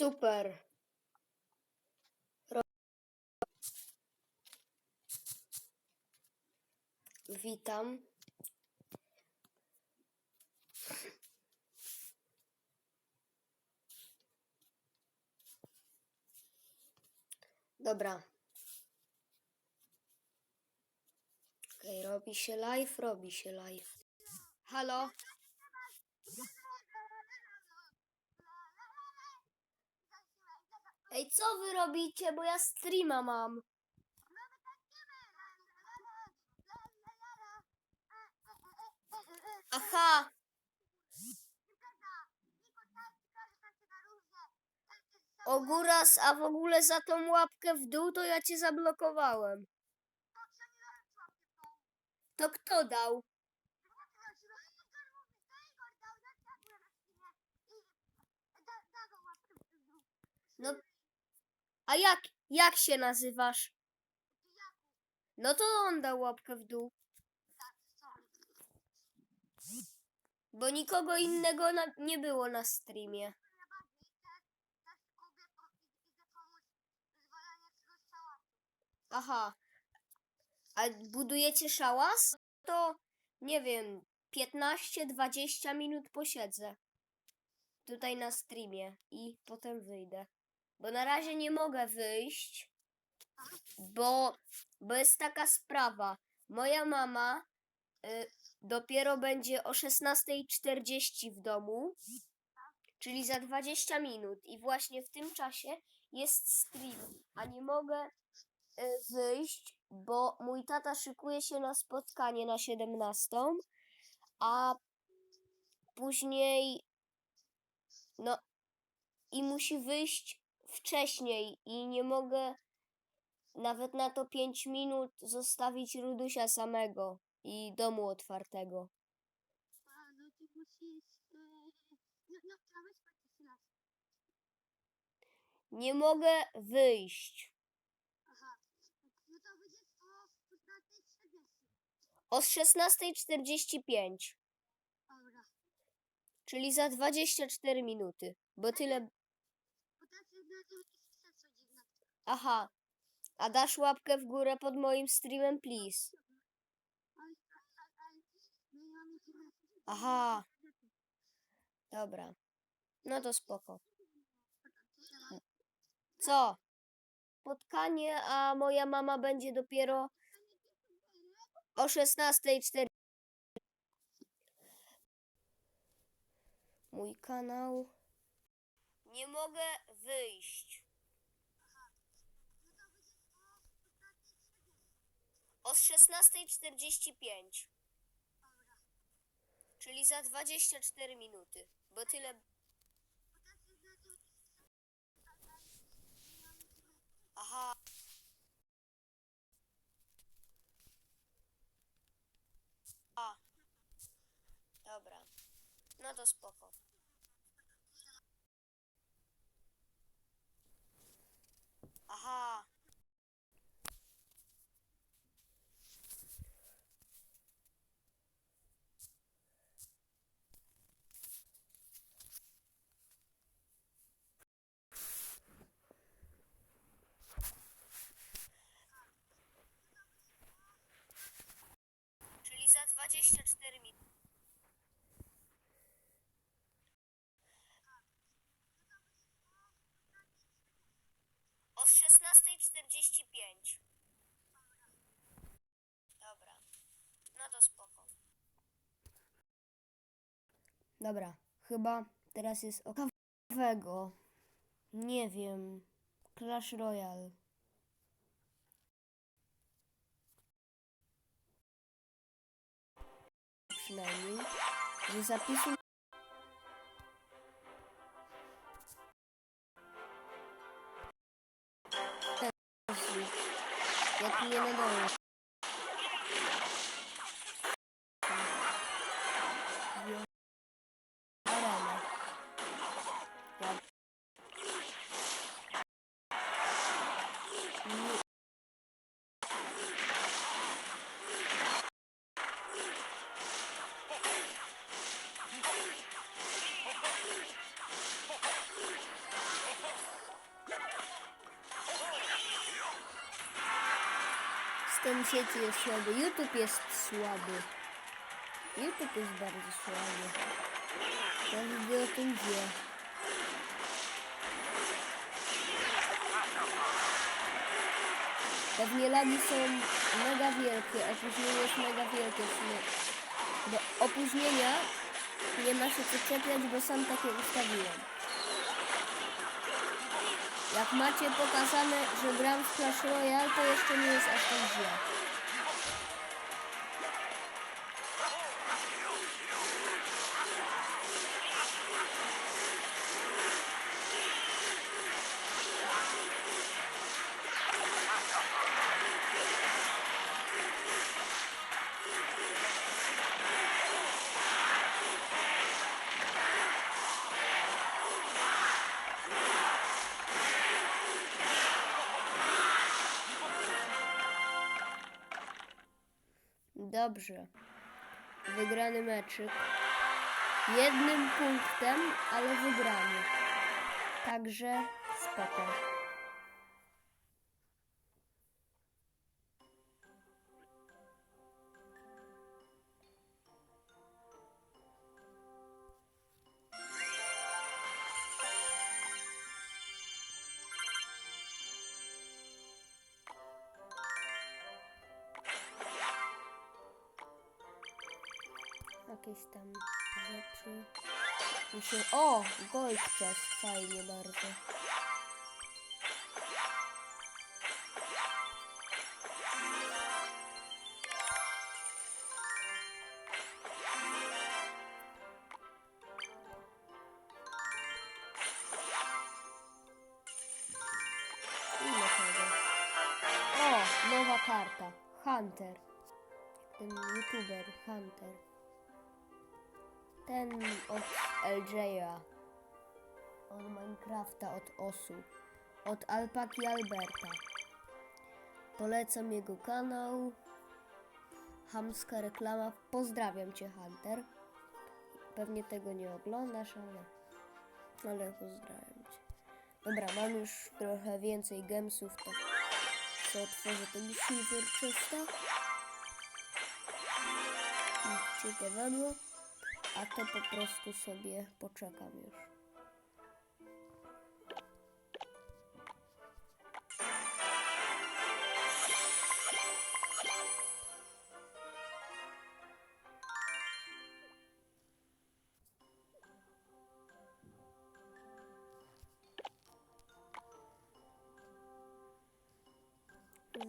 Super. Witam. Dobra. Okej, robi się live, robi się live. Halo? Ej, co wy robicie? Bo ja streama mam. Aha, Oguras, a w ogóle za tą łapkę w dół to ja cię zablokowałem. To kto dał? No, a jak, jak się nazywasz? No to on dał łapkę w dół. Bo nikogo innego na, nie było na streamie. Aha. A budujecie szałas? To nie wiem, 15-20 minut posiedzę. Tutaj na streamie i potem wyjdę. Bo na razie nie mogę wyjść, bo, bo jest taka sprawa. Moja mama y, dopiero będzie o 16.40 w domu, czyli za 20 minut. I właśnie w tym czasie jest stream, a nie mogę y, wyjść, bo mój tata szykuje się na spotkanie na 17, a później no i musi wyjść wcześniej i nie mogę nawet na to 5 minut zostawić Rudusia samego i domu otwartego. A, no musisz... E, no, no, trzeba spać jeszcze raz. Nie mogę wyjść. Aha. No to będziesz o 16.40. O 16.45, Dobra. czyli za 24 minuty, bo tyle. Bo tak się na tym jakieś krzesło dziwne. Aha. A dasz łapkę w górę pod moim streamem, please. Aha. Dobra. No to spoko. Co? Spotkanie, a moja mama będzie dopiero o 16.40. Mój kanał. Nie mogę wyjść. O 16.45. Czyli za 24 minuty. Bo tyle. Aha. A. Dobra. No to spoko. Aha. Czyli za 24 minuty. O 16.45. Dobra. No to spoko. Dobra, chyba teraz jest o kawego. Nie wiem. Clash Royale. Przynajmniej. Że zapisu Ja tu nie nadaję. System sieci jest słaby, YouTube jest słaby. YouTube jest bardzo słaby. Każdy o tym wie. Pewnie lagi są mega wielkie, opóźnienie jest mega wielkie. w. Do opóźnienia nie ma się co bo sam takie ustawiłem. Jak macie pokazane, że gram w Clash Royale, to jeszcze nie jest aż tak źle. Dobrze. Wygrany meczyk. Jednym punktem, ale wygrany. Także spoko. Się... O! Gold chest. Fajnie bardzo. Nowa karta. Hunter. Ten youtuber Hunter. Ten od LJ'a. Od Minecrafta, od Osu. Od Alpaki Alberta. Polecam jego kanał. Hamska reklama. Pozdrawiam cię, Hunter. Pewnie tego nie oglądasz, ale... Ale pozdrawiam cię. Dobra, mam już trochę więcej gemsów, to co otworzę tego silver chesta. I Ciekawego. A to po prostu sobie poczekam już.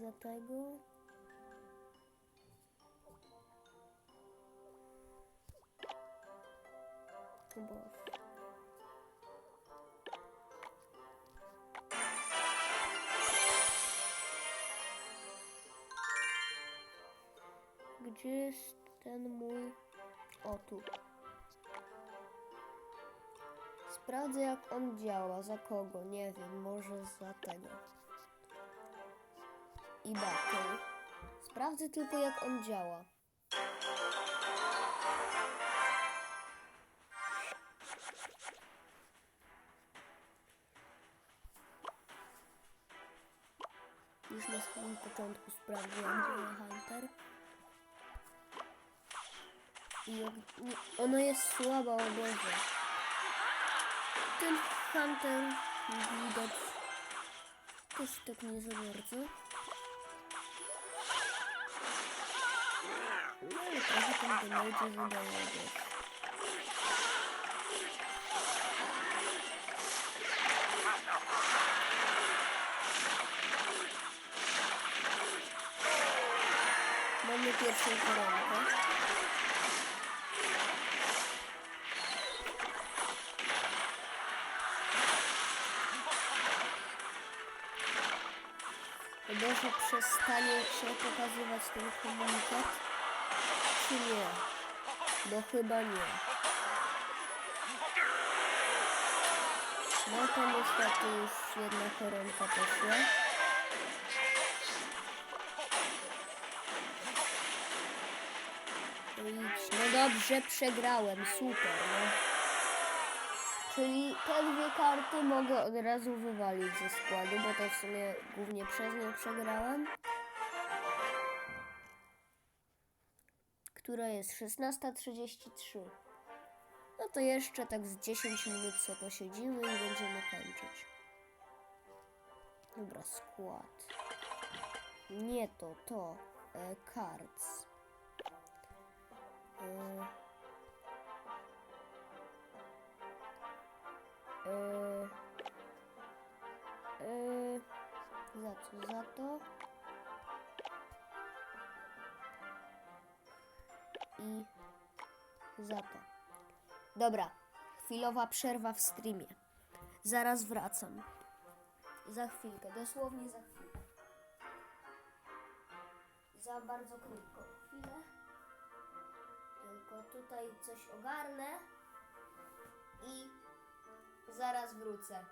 Za Gdzie jest ten mój... O, tu. Sprawdzę jak on działa, za kogo, nie wiem, może za tego. I battle. Sprawdzę tylko jak on działa. Już na samym początku sprawdziłem, gdzie Hunter. Ono jest słaba, o Boże. Ten Hunter widać też tak nie za bardzo. No ale trochę ten damage zadaje też. Mamy pierwszą koronkę. Może przestanie się pokazywać ten komunikat? Czy nie? Bo chyba nie. No to niestety już jedna koronka poszła. No dobrze, przegrałem, super, no. Czyli te dwie karty mogę od razu wywalić ze składu, bo to w sumie głównie przez nie przegrałem. która jest 16.33. No to jeszcze tak z 10 minut sobie posiedzimy i będziemy kończyć. Dobra, skład. Nie to, to. E, cards. E, e, e, za co? Za to. I za to. Dobra, chwilowa przerwa w streamie. Zaraz wracam. Za chwilkę, dosłownie za chwilę. Za bardzo krótką chwilę. Tylko tutaj coś ogarnę i zaraz wrócę.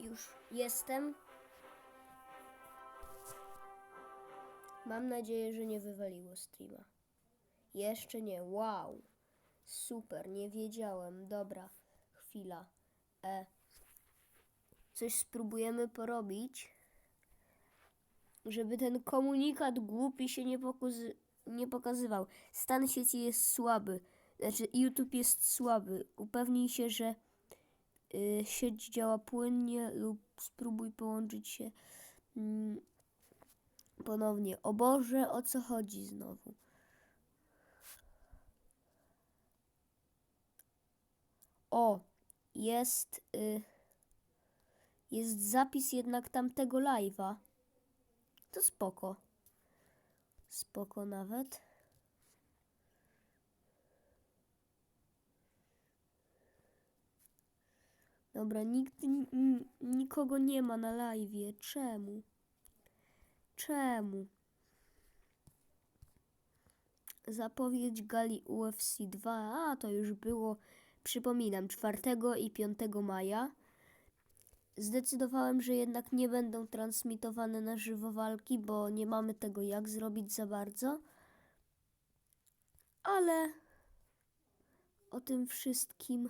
Już jestem. Mam nadzieję, że nie wywaliło streama. Jeszcze nie. Wow. Super, nie wiedziałem. Dobra, chwila. E. Coś spróbujemy porobić, żeby ten komunikat głupi się nie, nie pokazywał. Stan sieci jest słaby. Znaczy, YouTube jest słaby. Upewnij się, że sieć działa płynnie lub spróbuj połączyć się mm, ponownie. O Boże, o co chodzi znowu? O, jest y, jest zapis jednak tamtego live'a. To spoko. Spoko nawet. Dobra, nikt, nikogo nie ma na live'ie. Czemu? Czemu? Zapowiedź gali UFC 2. A, to już było, przypominam, 4 i 5 maja. Zdecydowałem, że jednak nie będą transmitowane na żywo walki, bo nie mamy tego jak zrobić za bardzo. Ale o tym wszystkim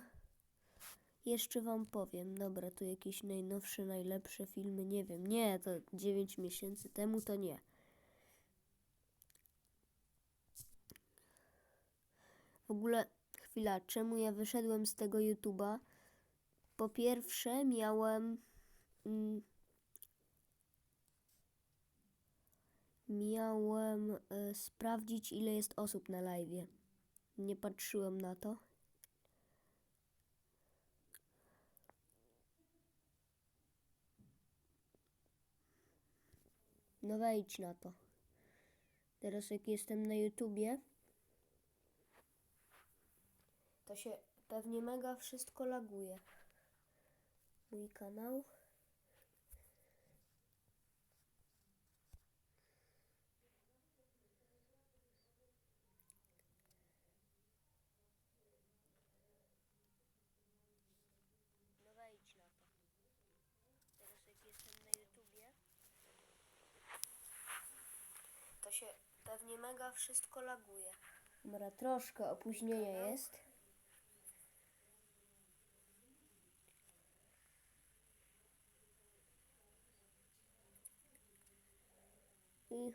jeszcze wam powiem. Dobra, tu jakieś najnowsze, najlepsze filmy, nie wiem. Nie, to 9 miesięcy temu to nie. W ogóle, chwila, czemu ja wyszedłem z tego YouTube'a? Po pierwsze, miałem. Mm, miałem e, sprawdzić, ile jest osób na live. Nie patrzyłem na to. No wejdź na to. Teraz jak jestem na YouTubie, to się pewnie mega wszystko laguje. Mój kanał. No wejdź na to. Teraz jak jestem na YouTubie, to się pewnie mega wszystko laguje. Dobra, troszkę opóźnienia jest. I...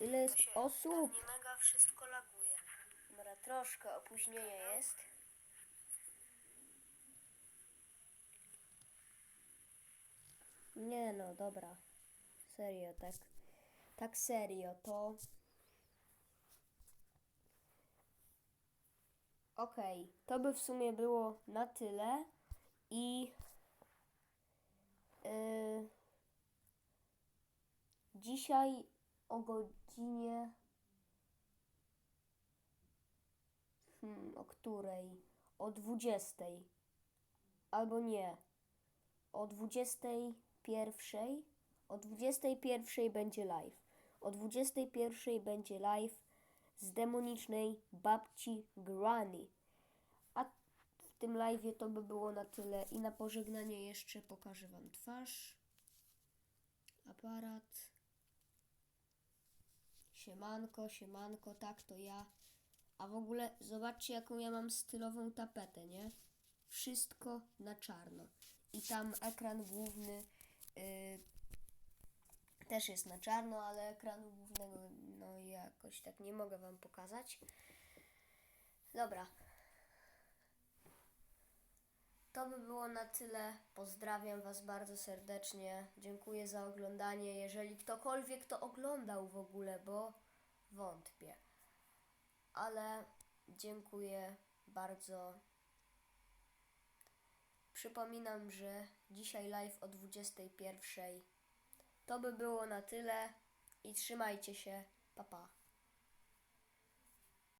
Ile jest osób? Nie mega wszystko laguje. Dobra, troszkę opóźnienia jest. Nie no, dobra. Serio, tak. Tak serio, to. Okej, to by w sumie było na tyle i. Yy, dzisiaj o godzinie. Hmm, o której? O 20. Albo nie. O 21. O 21 będzie live. O 21 będzie live z demonicznej babci Granny. A w tym live to by było na tyle. I na pożegnanie jeszcze pokażę Wam twarz. Aparat. Siemanko, siemanko, tak to ja. A w ogóle zobaczcie, jaką ja mam stylową tapetę, nie? Wszystko na czarno. I tam ekran główny y, też jest na czarno, ale ekranu głównego no jakoś tak nie mogę wam pokazać. Dobra. To by było na tyle. Pozdrawiam Was bardzo serdecznie. Dziękuję za oglądanie. Jeżeli ktokolwiek to oglądał w ogóle, bo wątpię. Ale dziękuję bardzo. Przypominam, że dzisiaj live o 21. To by było na tyle i trzymajcie się. Pa pa.